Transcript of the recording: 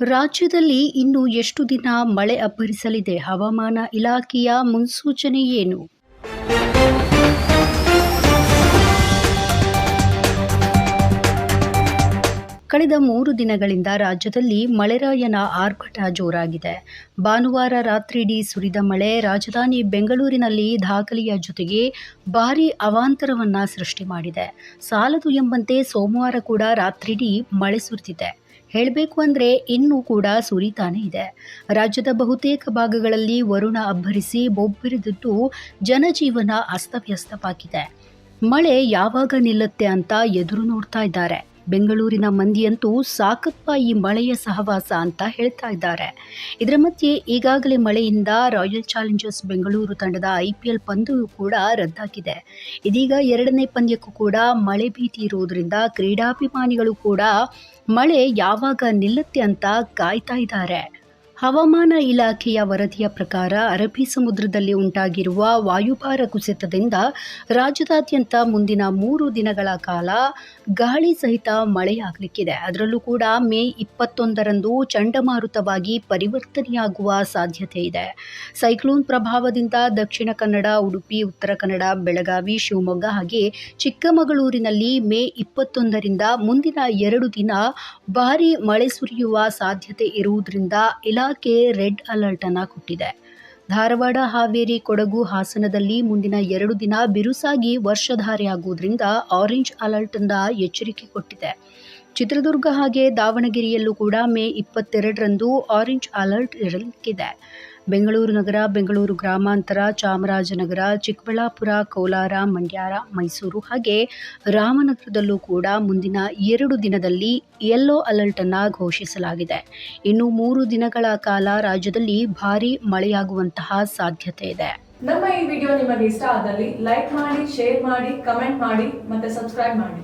ರಾಜ್ಯದಲ್ಲಿ ಇನ್ನು ಎಷ್ಟು ದಿನ ಮಳೆ ಅಬ್ಬರಿಸಲಿದೆ? ಹವಾಮಾನ ಇಲಾಖೆಯ ಮುನ್ಸೂಚನೆ ಏನು? ಕಳೆದ ಮೂರು ದಿನಗಳಿಂದ ರಾಜ್ಯದಲ್ಲಿ ಮಳೆರಾಯನ ಆರ್ಭಟ ಜೋರಾಗಿದೆ. ಭಾನುವಾರ ರಾತ್ರಿಯಿಡೀ ಸುರಿದ ಮಳೆ ರಾಜಧಾನಿ ಬೆಂಗಳೂರಿನಲ್ಲಿ ದಾಖಲೆಯ ಜೊತೆಗೆ ಭಾರೀ ಅವಾಂತರವನ್ನ ಸೃಷ್ಟಿ ಮಾಡಿದೆ. ಸಾಲದು ಎಂಬಂತೆ ಸೋಮವಾರ ಕೂಡ ರಾತ್ರಿಯಿಡೀ ಮಳೆ ಸುರಿದಿದೆ. ಹೇಳಬೇಕು ಅಂದರೆ ಇನ್ನೂ ಕೂಡ ಸುರಿತಾನೇ ಇದೆ. ರಾಜ್ಯದ ಬಹುತೇಕ ಭಾಗಗಳಲ್ಲಿ ವರುಣ ಅಬ್ಬರಿಸಿ ಬೊಬ್ಬರಿದಿದ್ದು ಜನಜೀವನ ಅಸ್ತವ್ಯಸ್ತವಾಗಿದೆ. ಮಳೆ ಯಾವಾಗ ನಿಲ್ಲುತ್ತೆ ಅಂತ ಎದುರು ನೋಡ್ತಾ ಇದ್ದಾರೆ. ಬೆಂಗಳೂರಿನ ಮಂದಿಯಂತೂ ಸಾಕಪ್ಪ ಈ ಮಳೆಯ ಸಹವಾಸ ಅಂತ ಹೇಳ್ತಾ ಇದ್ದಾರೆ. ಇದರ ಮಧ್ಯೆ ಈಗಾಗಲೇ ಮಳೆಯಿಂದ ರಾಯಲ್ ಚಾಲೆಂಜರ್ಸ್ ಬೆಂಗಳೂರು ತಂಡದ ಐ ಪಿ ಎಲ್ ಪಂದ್ಯವೂ ಕೂಡ ರದ್ದಾಗಿದೆ. ಇದೀಗ ಎರಡನೇ ಪಂದ್ಯಕ್ಕೂ ಕೂಡ ಮಳೆ ಭೀತಿ ಇರುವುದರಿಂದ ಕ್ರೀಡಾಭಿಮಾನಿಗಳು ಕೂಡ ಮಳೆ ಯಾವಾಗ ನಿಲ್ಲುತ್ತೆ ಅಂತ ಕಾಯ್ತಾ ಇದ್ದಾರೆ. ಹವಾಮಾನ ಇಲಾಖೆಯ ವರದಿಯ ಪ್ರಕಾರ ಅರಬ್ಬಿ ಸಮುದ್ರದಲ್ಲಿ ಉಂಟಾಗಿರುವ ವಾಯುಭಾರ ಕುಸಿತದಿಂದ ರಾಜ್ಯದಾದ್ಯಂತ ಮುಂದಿನ ಮೂರು ದಿನಗಳ ಕಾಲ ಗಾಳಿ ಸಹಿತ ಮಳೆಯಾಗಲಿಕ್ಕಿದೆ. ಅದರಲ್ಲೂ ಕೂಡ ಮೇ ಇಪ್ಪತ್ತೊಂದರಂದು ಚಂಡಮಾರುತವಾಗಿ ಪರಿವರ್ತನೆಯಾಗುವ ಸಾಧ್ಯತೆ ಇದೆ. ಸೈಕ್ಲೋನ್ ಪ್ರಭಾವದಿಂದ ದಕ್ಷಿಣ ಕನ್ನಡ, ಉಡುಪಿ, ಉತ್ತರ ಕನ್ನಡ, ಬೆಳಗಾವಿ, ಶಿವಮೊಗ್ಗ ಹಾಗೆ ಚಿಕ್ಕಮಗಳೂರಿನಲ್ಲಿ ಮೇ ಇಪ್ಪತ್ತೊಂದರಿಂದ ಮುಂದಿನ ಎರಡು ದಿನ ಭಾರೀ ಮಳೆ ಸುರಿಯುವ ಸಾಧ್ಯತೆ ಇರುವುದರಿಂದ ಇಲಾಖೆ ರೆಡ್ ಅಲರ್ಟ್ ಅನ್ನು ಕೊಟ್ಟಿದೆ. ಧಾರವಾಡ, ಹಾವೇರಿ, ಕೊಡಗು ಹಾಸನದಲ್ಲಿ ಮುಂದಿನ ಎರಡು ದಿನ ಬಿರುಸಾಗಿ ವರ್ಷಧಾರೆಯಾಗುವುದರಿಂದ ಆರೆಂಜ್ ಅಲರ್ಟ್ ಅನ್ನ ಎಚ್ಚರಿಕೆ ಕೊಟ್ಟಿದೆ. ಚಿತ್ರದುರ್ಗ ಹಾಗೆ ದಾವಣಗೆರೆಯಲ್ಲೂ ಕೂಡ ಮೇ ಇಪ್ಪತ್ತೆರಡರಂದು ಆರೆಂಜ್ ಅಲರ್ಟ್ ಇರಲಿಕ್ಕಿದೆ. ಬೆಂಗಳೂರು ನಗರ, ಬೆಂಗಳೂರು ಗ್ರಾಮಾಂತರ, ಚಾಮರಾಜನಗರ, ಚಿಕ್ಕಬಳ್ಳಾಪುರ, ಕೋಲಾರ, ಮಂಡ್ಯಾರ, ಮೈಸೂರು ಹಾಗೆ ರಾಮನಗರದಲ್ಲೂ ಕೂಡ ಮುಂದಿನ ಎರಡು ದಿನದಲ್ಲಿ ಯೆಲ್ಲೋ ಅಲರ್ಟ್ ಅನ್ನ ಘೋಷಿಸಲಾಗಿದೆ. ಇನ್ನು ಮೂರು ದಿನಗಳ ಕಾಲ ರಾಜ್ಯದಲ್ಲಿ ಭಾರೀ ಮಳೆಯಾಗುವಂತಹ ಸಾಧ್ಯತೆ ಇದೆ. ನಮ್ಮ ಈ ವಿಡಿಯೋ ನಿಮಗೆ ಇಷ್ಟ ಆದಲ್ಲಿ ಲೈಕ್ ಮಾಡಿ, ಶೇರ್ ಮಾಡಿ, ಕಮೆಂಟ್ ಮಾಡಿ ಮತ್ತೆ ಸಬ್ಸ್ಕ್ರೈಬ್ ಮಾಡಿ.